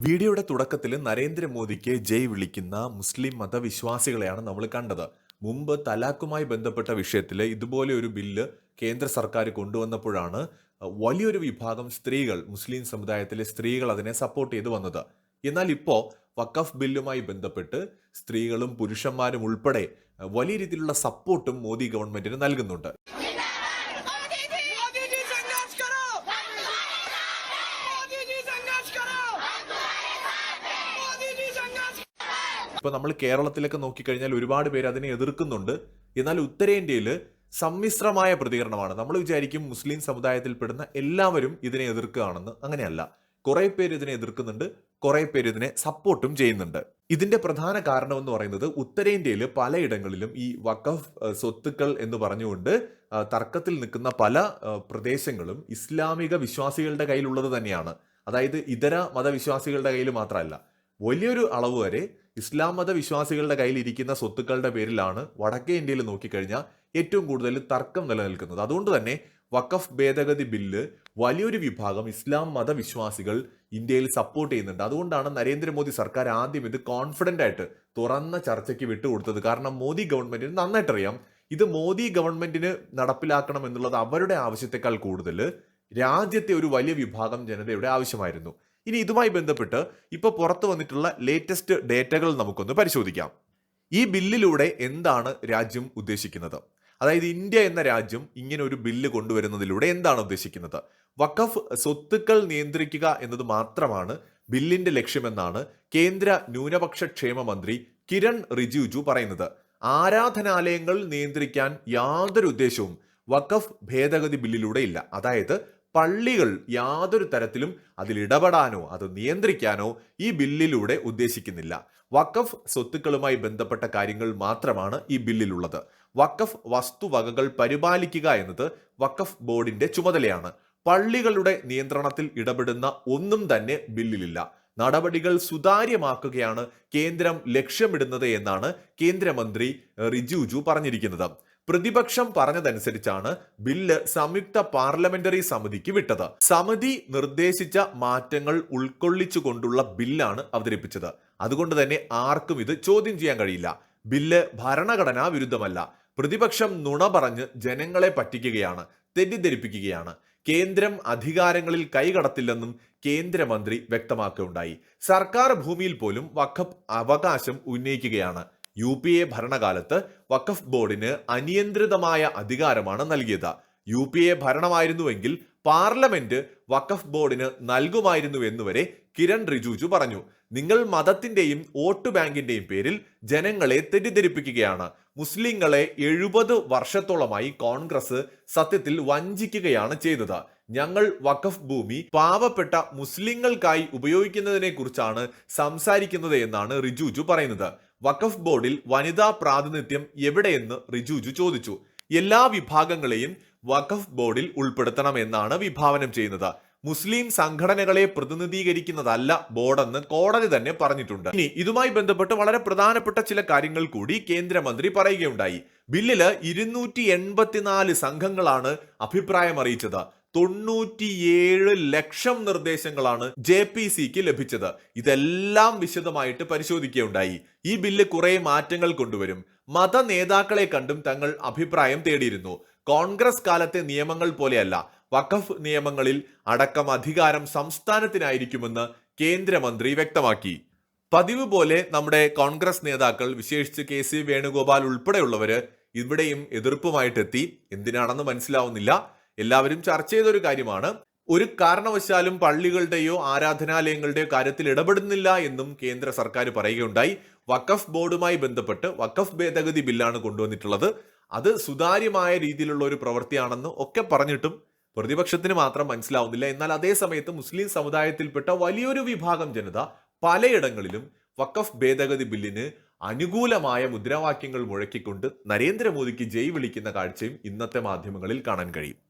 വീഡിയോയുടെ തുടക്കത്തിൽ നരേന്ദ്രമോദിക്ക് ജയ് വിളിക്കുന്ന മുസ്ലിം മതവിശ്വാസികളെയാണ് നമ്മൾ കണ്ടത്. മുമ്പ് തലാഖുമായി ബന്ധപ്പെട്ട വിഷയത്തിൽ ഇതുപോലെ ഒരു ബില്ല് കേന്ദ്ര സർക്കാർ കൊണ്ടുവന്നപ്പോഴാണ് വലിയൊരു വിഭാഗം സ്ത്രീകൾ മുസ്ലിം സമുദായത്തിലെ സ്ത്രീകൾ അതിനെ സപ്പോർട്ട് ചെയ്തു വന്നത്. എന്നാൽ ഇപ്പോൾ വഖഫ് ബില്ലുമായി ബന്ധപ്പെട്ട് സ്ത്രീകളും പുരുഷന്മാരും ഉൾപ്പെടെ വലിയ രീതിയിലുള്ള സപ്പോർട്ടും മോദി ഗവൺമെന്റിന് നൽകുന്നുണ്ട്. ഇപ്പൊ നമ്മൾ കേരളത്തിലൊക്കെ നോക്കിക്കഴിഞ്ഞാൽ ഒരുപാട് പേര് അതിനെ എതിർക്കുന്നുണ്ട്. എന്നാൽ ഉത്തരേന്ത്യയിൽ സമ്മിശ്രമായ പ്രതികരണമാണ്. നമ്മൾ വിചാരിക്കും മുസ്ലിം സമുദായത്തിൽപ്പെടുന്ന എല്ലാവരും ഇതിനെ എതിർക്കുകയാണെന്ന്. അങ്ങനെയല്ല. കുറെ പേര് ഇതിനെ എതിർക്കുന്നുണ്ട് കുറെ പേര് ഇതിനെ സപ്പോർട്ടും ചെയ്യുന്നുണ്ട്. ഇതിന്റെ പ്രധാന കാരണം എന്ന് പറയുന്നത് ഉത്തരേന്ത്യയിൽ പലയിടങ്ങളിലും ഈ വഖഫ് സ്വത്തുക്കൾ എന്ന് പറഞ്ഞുകൊണ്ട് തർക്കത്തിൽ നിൽക്കുന്ന പല പ്രദേശങ്ങളും ഇസ്ലാമിക വിശ്വാസികളുടെ കയ്യിലുള്ളത് തന്നെയാണ്. അതായത് ഇതര മതവിശ്വാസികളുടെ കയ്യിൽ മാത്രമല്ല വലിയൊരു അളവ് വരെ ഇസ്ലാം മതവിശ്വാസികളുടെ കയ്യിൽ ഇരിക്കുന്ന സ്വത്തുക്കളുടെ പേരിലാണ് വടക്കേ ഇന്ത്യയിൽ നോക്കിക്കഴിഞ്ഞാൽ ഏറ്റവും കൂടുതൽ തർക്കം നിലനിൽക്കുന്നത്. അതുകൊണ്ട് തന്നെ വഖഫ് ഭേദഗതി ബില്ല് വലിയൊരു വിഭാഗം ഇസ്ലാം മതവിശ്വാസികൾ ഇന്ത്യയിൽ സപ്പോർട്ട് ചെയ്യുന്നുണ്ട്. അതുകൊണ്ടാണ് നരേന്ദ്രമോദി സർക്കാർ ആദ്യം ഇത് കോൺഫിഡന്റ് ആയിട്ട് തുറന്ന ചർച്ചയ്ക്ക് വിട്ടുകൊടുത്തത്. കാരണം മോദി ഗവൺമെന്റിന് നന്നായിട്ടറിയാം ഇത് മോദി ഗവൺമെന്റിന് നടപ്പിലാക്കണം എന്നുള്ളത് അവരുടെ ആവശ്യത്തെക്കാൾ കൂടുതൽ. രാജ്യത്തെ ഒരു വലിയ വിഭാഗം ജനതയുടെ ആവശ്യമായിരുന്നു. ഇനി ഇതുമായി ബന്ധപ്പെട്ട് ഇപ്പോൾ പുറത്തു വന്നിട്ടുള്ള ലേറ്റസ്റ്റ് ഡേറ്റകൾ നമുക്കൊന്ന് പരിശോധിക്കാം. ഈ ബില്ലിലൂടെ എന്താണ് രാജ്യം ഉദ്ദേശിക്കുന്നത്? അതായത് ഇന്ത്യ എന്ന രാജ്യം ഇങ്ങനെ ഒരു ബില്ല് കൊണ്ടുവരുന്നതിലൂടെ എന്താണ് ഉദ്ദേശിക്കുന്നത്? വഖഫ് സ്വത്തുക്കൾ നിയന്ത്രിക്കുക എന്നത് മാത്രമാണ് ബില്ലിന്റെ ലക്ഷ്യമെന്നാണ് കേന്ദ്ര ന്യൂനപക്ഷ ക്ഷേമ മന്ത്രി കിരൺ റിജിജു പറയുന്നത്. ആരാധനാലയങ്ങൾ നിയന്ത്രിക്കാൻ യാതൊരു ഉദ്ദേശവും വഖഫ് ഭേദഗതി ബില്ലിലൂടെ ഇല്ല. അതായത് പള്ളികൾ യാതൊരു തരത്തിലും അതിൽ ഇടപെടാനോ അത് നിയന്ത്രിക്കാനോ ഈ ബില്ലിലൂടെ ഉദ്ദേശിക്കുന്നില്ല. വഖഫ് സ്വത്തുക്കളുമായി ബന്ധപ്പെട്ട കാര്യങ്ങൾ മാത്രമാണ് ഈ ബില്ലിലുള്ളത്. വഖഫ് വസ്തുവകകൾ പരിപാലിക്കുക എന്നത് വഖഫ് ബോർഡിന്റെ ചുമതലയാണ്. പള്ളികളുടെ നിയന്ത്രണത്തിൽ ഇടപെടുന്ന ഒന്നും തന്നെ ബില്ലിലില്ല. നടപടികൾ സുതാര്യമാക്കുകയാണ് കേന്ദ്രം ലക്ഷ്യമിടുന്നത് എന്നാണ് കേന്ദ്രമന്ത്രി റിജുജു പറഞ്ഞിരിക്കുന്നത്. പ്രതിപക്ഷം പറഞ്ഞതനുസരിച്ചാണ് ബില്ല് സംയുക്ത പാർലമെന്ററി സമിതിക്ക് വിട്ടത്. സമിതി നിർദ്ദേശിച്ച മാറ്റങ്ങൾ ഉൾക്കൊള്ളിച്ചുകൊണ്ടുള്ള ബില്ലാണ് അവതരിപ്പിച്ചത്. അതുകൊണ്ട് തന്നെ ആർക്കും ഇത് ചോദ്യം ചെയ്യാൻ കഴിയില്ല. ബില്ല് ഭരണഘടനാ വിരുദ്ധമല്ല. പ്രതിപക്ഷം നുണ പറഞ്ഞ് ജനങ്ങളെ പറ്റിക്കുകയാണ് തെറ്റിദ്ധരിപ്പിക്കുകയാണ്. കേന്ദ്രം അധികാരങ്ങളിൽ കൈകടത്തില്ലെന്നും കേന്ദ്രമന്ത്രി വ്യക്തമാക്കുകയുണ്ടായി. സർക്കാർ ഭൂമിയിൽ പോലും വഖഫ് അവകാശം ഉന്നയിക്കുകയാണ്. യു പി എ ഭരണകാലത്ത് വഖഫ് ബോർഡിന് അനിയന്ത്രിതമായ അധികാരമാണ് നൽകിയത്. യു പി എ ഭരണമായിരുന്നുവെങ്കിൽ പാർലമെന്റ് വഖഫ് ബോർഡിന് നൽകുമായിരുന്നു എന്നുവരെ കിരൺ റിജുജു പറഞ്ഞു. നിങ്ങൾ മതത്തിന്റെയും വോട്ട് ബാങ്കിന്റെയും പേരിൽ ജനങ്ങളെ തെറ്റിദ്ധരിപ്പിക്കുകയാണ്. മുസ്ലിങ്ങളെ എഴുപത് വർഷത്തോളമായി കോൺഗ്രസ് സത്യത്തിൽ വഞ്ചിക്കുകയാണ് ചെയ്തത്. ഞങ്ങൾ വഖഫ് ഭൂമി പാവപ്പെട്ട മുസ്ലിങ്ങൾക്കായി ഉപയോഗിക്കുന്നതിനെ കുറിച്ചാണ് സംസാരിക്കുന്നത് എന്നാണ് റിജുജു പറയുന്നത്. വഖഫ് ബോർഡിൽ വനിതാ പ്രാതിനിധ്യം എവിടെയെന്ന് റിജുജു ചോദിച്ചു. എല്ലാ വിഭാഗങ്ങളെയും വഖഫ് ബോർഡിൽ ഉൾപ്പെടുത്തണമെന്നാണ് വിഭാവനം ചെയ്യുന്നത്. മുസ്ലിം സംഘടനകളെ പ്രതിനിധീകരിക്കുന്നതല്ല ബോർഡെന്ന് കോടതി തന്നെ പറഞ്ഞിട്ടുണ്ട്. ഇനി ഇതുമായി ബന്ധപ്പെട്ട് വളരെ പ്രധാനപ്പെട്ട ചില കാര്യങ്ങൾ കൂടി കേന്ദ്രമന്ത്രി പറയുകയുണ്ടായി. ബില്ലിൽ ഇരുന്നൂറ്റി സംഘങ്ങളാണ് അഭിപ്രായം അറിയിച്ചത്. തൊണ്ണൂറ്റിയേഴ് ലക്ഷം നിർദ്ദേശങ്ങളാണ് ജെ പി സിക്ക് ലഭിച്ചത്. ഇതെല്ലാം വിശദമായിട്ട് പരിശോധിക്കുകയുണ്ടായി. ഈ ബില്ല് കുറെ മാറ്റങ്ങൾ കൊണ്ടുവരും. മത നേതാക്കളെ കണ്ടും തങ്ങൾ അഭിപ്രായം തേടിയിരുന്നു. കോൺഗ്രസ് കാലത്തെ നിയമങ്ങൾ പോലെയല്ല. വഖഫ് നിയമങ്ങളിൽ അടക്കം അധികാരം സംസ്ഥാനത്തിനായിരിക്കുമെന്ന് കേന്ദ്രമന്ത്രി വ്യക്തമാക്കി. പതിവ് പോലെ നമ്മുടെ കോൺഗ്രസ് നേതാക്കൾ വിശേഷിച്ച് കെ സി വേണുഗോപാൽ ഉൾപ്പെടെയുള്ളവര് ഇവിടെയും എതിർപ്പുമായിട്ടെത്തി. എന്തിനാണെന്ന് മനസ്സിലാവുന്നില്ല. എല്ലാവരും ചർച്ച ചെയ്തൊരു കാര്യമാണ്. ഒരു കാരണവശാലും പള്ളികളുടെയോ ആരാധനാലയങ്ങളുടെയോ കാര്യത്തിൽ ഇടപെടുന്നില്ല എന്നും കേന്ദ്ര സർക്കാർ പറയുകയുണ്ടായി. വഖഫ് ബോർഡുമായി ബന്ധപ്പെട്ട് വഖഫ് ഭേദഗതി ബില്ലാണ് കൊണ്ടുവന്നിട്ടുള്ളത്. അത് സുതാര്യമായ രീതിയിലുള്ള ഒരു പ്രവൃത്തിയാണെന്ന് ഒക്കെ പറഞ്ഞിട്ടും പ്രതിപക്ഷത്തിന് മാത്രം മനസ്സിലാവുന്നില്ല. എന്നാൽ അതേ സമയത്ത് മുസ്ലിം സമുദായത്തിൽപ്പെട്ട വലിയൊരു വിഭാഗം ജനത പലയിടങ്ങളിലും വഖഫ് ഭേദഗതി ബില്ലിന് അനുകൂലമായ മുദ്രാവാക്യങ്ങൾ മുഴക്കിക്കൊണ്ട് നരേന്ദ്രമോദിക്ക് ജയ് വിളിക്കുന്ന കാഴ്ചയും ഇന്നത്തെ മാധ്യമങ്ങളിൽ കാണാൻ കഴിയും.